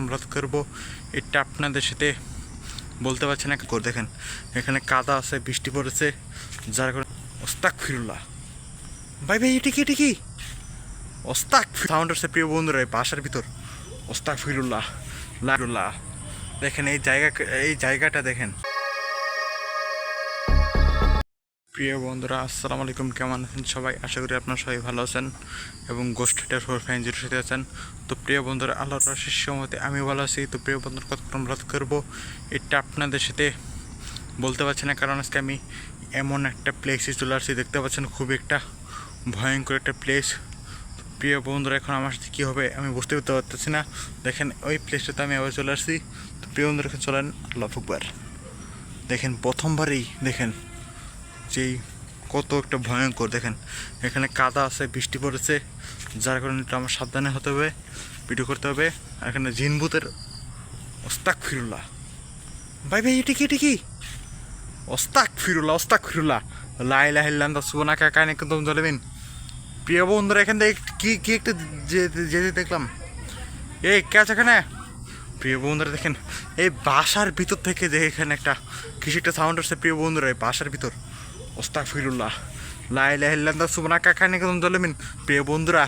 অনুরোধ করব। এটা আপনাদের সাথে বলতে পারছেন এক করে দেখেন, এখানে কাদা আছে, বৃষ্টি পড়েছে, যার কারণে ওস্তাক ফিরুল্লাহ ভাই ভাই, এটি কি, এটা কি? ওস্তাক সাউন্ড সে প্রিয় বন্ধুরা বাসার ভিতর। ওস্তাক ফিরুল্লাহ লাগুল্লাহ দেখেন, এই জায়গা, এই জায়গাটা দেখেন। প্রিয় বন্ধুরা, আসসালামু আলাইকুম। কেমন আছেন সবাই? আশা করি আপনারা সবাই ভালো আছেন এবং গোষ্ঠ হিটার ফোর ফাইন জিরো সাথে আছেন। তো প্রিয় বন্ধুরা, আল্লাহর শেষ সময়তে আমি ভালো আছি। তো প্রিয় বন্ধুর কথা অনুরোধ করব। এটা আপনাদের সাথে বলতে পারছি না, কারণ আজকে আমি এমন একটা প্লেসে চলে আসছি। দেখতে পাচ্ছেন, খুব একটা ভয়ঙ্কর একটা প্লেস প্রিয় বন্ধুরা, এখন আমার সাথে কী হবে আমি বুঝতে পারতেছি না। দেখেন, ওই প্লেসটাতে আমি আবার চলে আসছি। তো প্রিয় বন্ধুরা, এখন চলেন, আল্লাহ ফুকবার দেখেন, প্রথমবারেই দেখেন যেই কত একটা ভয়ঙ্কর, দেখেন। এখানে কাদা আছে, বৃষ্টি পড়েছে, যার কারণে একটু আমার সাবধানে হতে হবে, ভিডিও করতে হবে। আর এখানে জিনবুতের ওস্তাক ফিরুল্লাহ ভাই ভাই, এটা কি এটা কি? ওস্তাক ফিরুল্লাহ ওস্তাক ফিরুল্লাহ লাই লাহিল্লাম দা সুবনা কাকা একদম জলেবেন প্রিয় বন্ধুরা, এখান থেকে কি কি একটা যেতে দেখলাম। এই, কে আছে এখানে? প্রিয় বন্ধুরা, দেখেন, এই বাসার ভিতর থেকে যে এখানে একটা কিছু একটা সাউন্ড আসছে, প্রিয় বন্ধুরা, এই বাসার ভিতর। ওস্তাক ফিরুল্লাহ লাই লাহিল্লাম দা সুবনা কাকা একদম জলেবেন প্রিয় বন্ধুরা,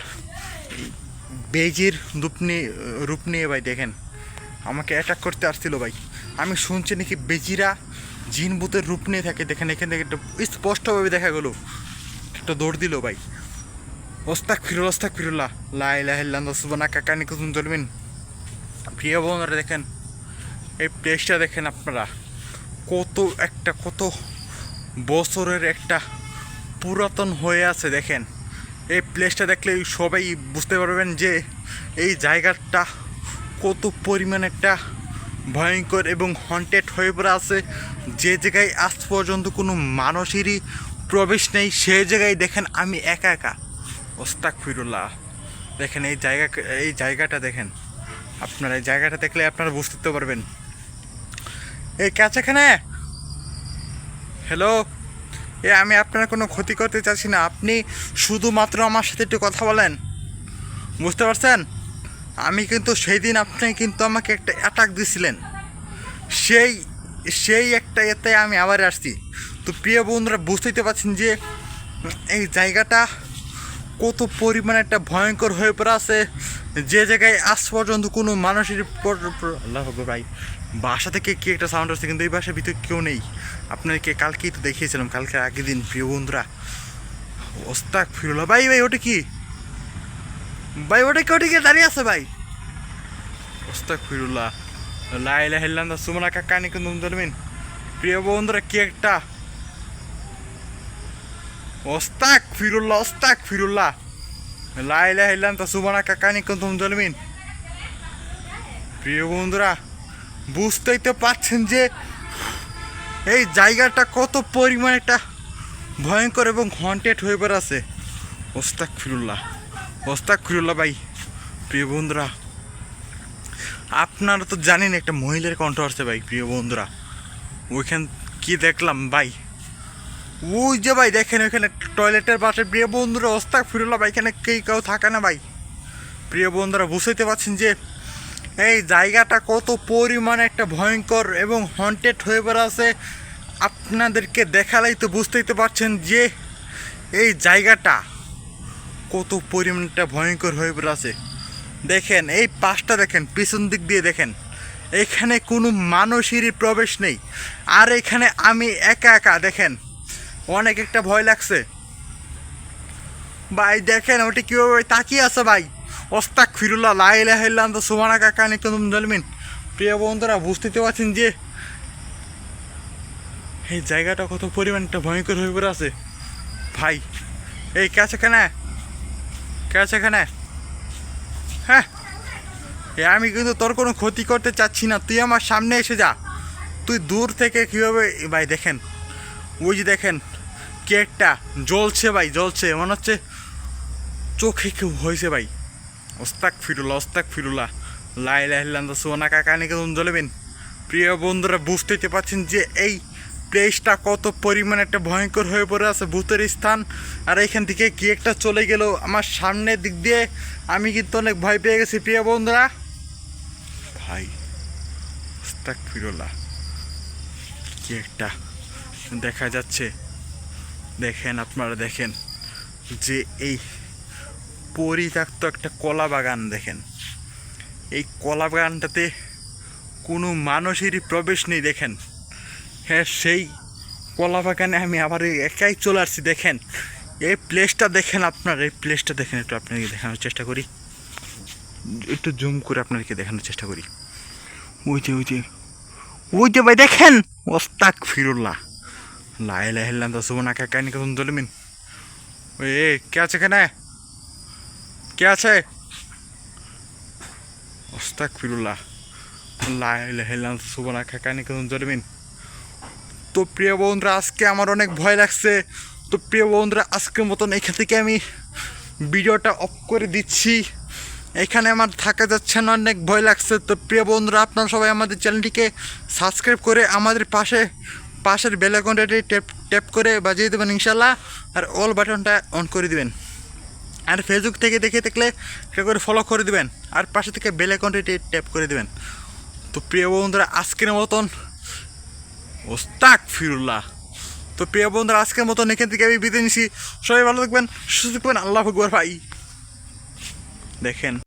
বেজির রূপ নিয়ে রূপ নিয়ে ভাই দেখেন, আমাকে অ্যাটাক করতে আসছিল ভাই। আমি শুনছি নাকি বেজিরা জিন ভূতের রূপ নিয়ে থাকে। দেখেন, এখান থেকে একটা স্পষ্টভাবে দেখা গেলো। একটা দৌড় দিল ভাই। ওস্তাক ফিরুল ওস্তাক ফিরুল্লাহ লাই লাহিল্লাহ সুবানা কাকা নিকুতুন চলবেন প্রিয় বন্ধুরা, দেখেন, এই প্লেসটা দেখেন আপনারা। কত একটা, কত বছরের একটা পুরাতন হয়ে আছে, দেখেন। এই প্লেসটা দেখলে সবাই বুঝতে পারবেন যে এই জায়গাটা কত পরিমাণ একটা ভয়ঙ্কর এবং হন্টেড হয়ে পড়ে আছে। যে জায়গায় আজ পর্যন্ত কোনো মানুষেরই প্রবেশ নেই সেই জায়গায় দেখেন আমি একা একা। ওস্তাক ফিরুল্লাহ, দেখেন এই জায়গা, এই জায়গাটা দেখেন। আপনারা এই জায়গাটা দেখলে আপনারা বুঝতে পারবেন। এই কাছে এখানে হ্যালো এ, আমি আপনার কোনো ক্ষতি করতে চাচ্ছি না। আপনি শুধুমাত্র আমার সাথে একটু কথা বলেন। বুঝতে পারছেন? আমি কিন্তু সেই দিন আপনি কিন্তু আমাকে একটা অ্যাটাক দিছিলেন। সেই সেই একটা এতে আমি আবার আসছি। তো প্রিয় বন্ধুরা, বুঝতেই তো পারছেন যে এই জায়গাটা কত পরিমাণে একটা ভয়ঙ্কর হয়ে পড়ে আছে। যে জায়গায় আজ পর্যন্ত কোনো মানুষের ভাই। বাসা থেকে কি একটা সাউন্ড আসছে? কিন্তু এই বাসার ভিতরে কেউ নেই। আপনাদেরকে কালকেই তো দেখিয়েছিলাম, কালকে আগের দিন, প্রিয় বন্ধুরা। ওস্তাক ফিরুল্লাহ ভাই ভাই, ওটা কি? ভাই, ওটা কি? ওটা কি দাঁড়িয়ে আছে, ভাই? ওস্তাক ফিরুল্লাহ লাইলা হেল্লাম দা সুমনা কাকা নি কিন্তু ধরবেন প্রিয় বন্ধুরা, কি একটা? ওস্তাক ফিরুল্লাহ ওস্তাক ফিরুল্লাহ লাইলা হেল্লাম তা সুমনা কাকা নি কিন্তু ধরবেন প্রিয় বন্ধুরা বুঝতেই তো পারছেন যে এই জায়গাটা কত পরিমাণ একটা ভয়ঙ্কর এবং হন্টেড হয়ে পড়ে আছে ওস্তাক ফিরুল্লাহ ওস্তাক ফিরুল্লাহ ভাই, প্রিয় বন্ধুরা, আপনারা তো জানেন একটা মহিলার কণ্ঠ আসছে ভাই, প্রিয় বন্ধুরা। ওইখান কি দেখলাম ভাই? ওই যে ভাই, দেখেন ওইখানে টয়লেটের পাশে, প্রিয় বন্ধুরা ওস্তাক ফিরুল্লাহ ভাই, এখানে কেউ কেউ থাকে না ভাই। প্রিয় বন্ধুরা বুঝতে পারছেন যে এই জায়গাটা কত পরিমাণে একটা ভয়ঙ্কর এবং হন্টেড হয়ে পড়ে আছে। আপনাদেরকে দেখালেই তো বুঝতেই তো পারছেন যে এই জায়গাটা কত পরিমাণটা ভয়ঙ্কর হয়ে পড়ে আছে। দেখেন, এই পাশটা দেখেন, পিছন দিক দিয়ে দেখেন। এখানে কোনো মানুষেরই প্রবেশ নেই। আর এখানে আমি একা একা, দেখেন, অনেক একটা ভয় লাগছে। ভাই, দেখেন, ওটা কীভাবে তাকিয়ে আছে ভাই? ওস্তাক ফিরুল্লাহ লাই লাহিল্লাম তো সুমানা কাকা নিকুম জলমিন। প্রিয় বন্ধুরা বুঝতে পারছেন যে এই জায়গাটা কত পরিমাণ একটা ভয়ঙ্কর হয়ে পড়ে আছে। ভাই, এই কে আছে এখানে কে আছে এখানে। হ্যাঁ আমি কিন্তু তোর কোনো ক্ষতি করতে চাচ্ছি না, তুই আমার সামনে এসে যা। তুই দূর থেকে কীভাবে, ভাই দেখেন, ওই যে দেখেন, কেকটা জ্বলছে ভাই, জ্বলছে, মনে হচ্ছে চোখে কেউ হয়েছে ভাই। ওস্তাক ফিরুল্লাহ ওস্তাক ফিরুল্লাহ। লাই লাহিল্লাম সোনা কাকা নিকে জ্বলবেন। প্রিয় বন্ধুরা বুঝতেই পারছেন যে এই প্লেসটা কত পরিমাণে একটা ভয়ঙ্কর হয়ে পড়ে আছে ভূতের স্থান। আর এখান থেকে কি একটা চলে গেল আমার সামনের দিক দিয়ে, আমি কিন্তু অনেক ভয় পেয়ে গেছি, প্রিয় বন্ধুরা। ভাই, ওস্তাক ফিরোলা কি একটা দেখা যাচ্ছে। দেখেন, আপনারা দেখেন যে এই পরিত্যক্ত একটা কলা বাগান দেখেন। এই কলা বাগানটাতে কোনো মানুষেরই প্রবেশ নেই দেখেন। হ্যাঁ সেই কলা বাগানে আমি আবার একাই চলে আসছি, দেখেন। এই প্লেসটা দেখেন আপনার, এই প্লেসটা দেখেন, একটু আপনাকে দেখানোর চেষ্টা করি। একটু জুম করে আপনাদেরকে দেখানোর চেষ্টা করি। ওই যে ওই যে ওই যে ভাই, দেখেন ওস্তাক ফিরুল্লাহ লাই হেললাম তো সুবনা কাকা নিকে তুমি দলমিন ওই কে আছে এখানে? কে আছে? ওস্তাক ফিরুল্লাহ তো সুবনা কাকা নিকে তুমি তো প্রিয় বন্ধুরা, আজকে আমার অনেক ভয় লাগছে। তো প্রিয় বন্ধুরা, আজকের মতন এখান থেকে আমি ভিডিওটা অফ করে দিচ্ছি। এখানে আমার থাকা যাচ্ছে না, অনেক ভয় লাগছে। তো প্রিয় বন্ধুরা, আপনারা সবাই আমাদের চ্যানেলটিকে সাবস্ক্রাইব করে আমাদের পাশে, পাশের বেল আইকনটাটি ট্যাপ ট্যাপ করে বাজিয়ে দেবেন ইনশাল্লাহ আর অল বাটনটা অন করে দিবেন। আর ফেসবুক থেকে দেখে দেখলে সে করে ফলো করে দিবেন। আর পাশে থেকে বেল আইকনটি ট্যাপ করে দেবেন। তো প্রিয় বন্ধুরা, আজকের মতন ওস্তাক ফিরুল্লাহ। তো প্রিয় বন্ধুরা, আজকের মতন এখান থেকে আমি বিদায় নিছি। সবাই ভালো থাকবেন, সুস্থ থাকবেন। আল্লাহ ভাই। দেখেন।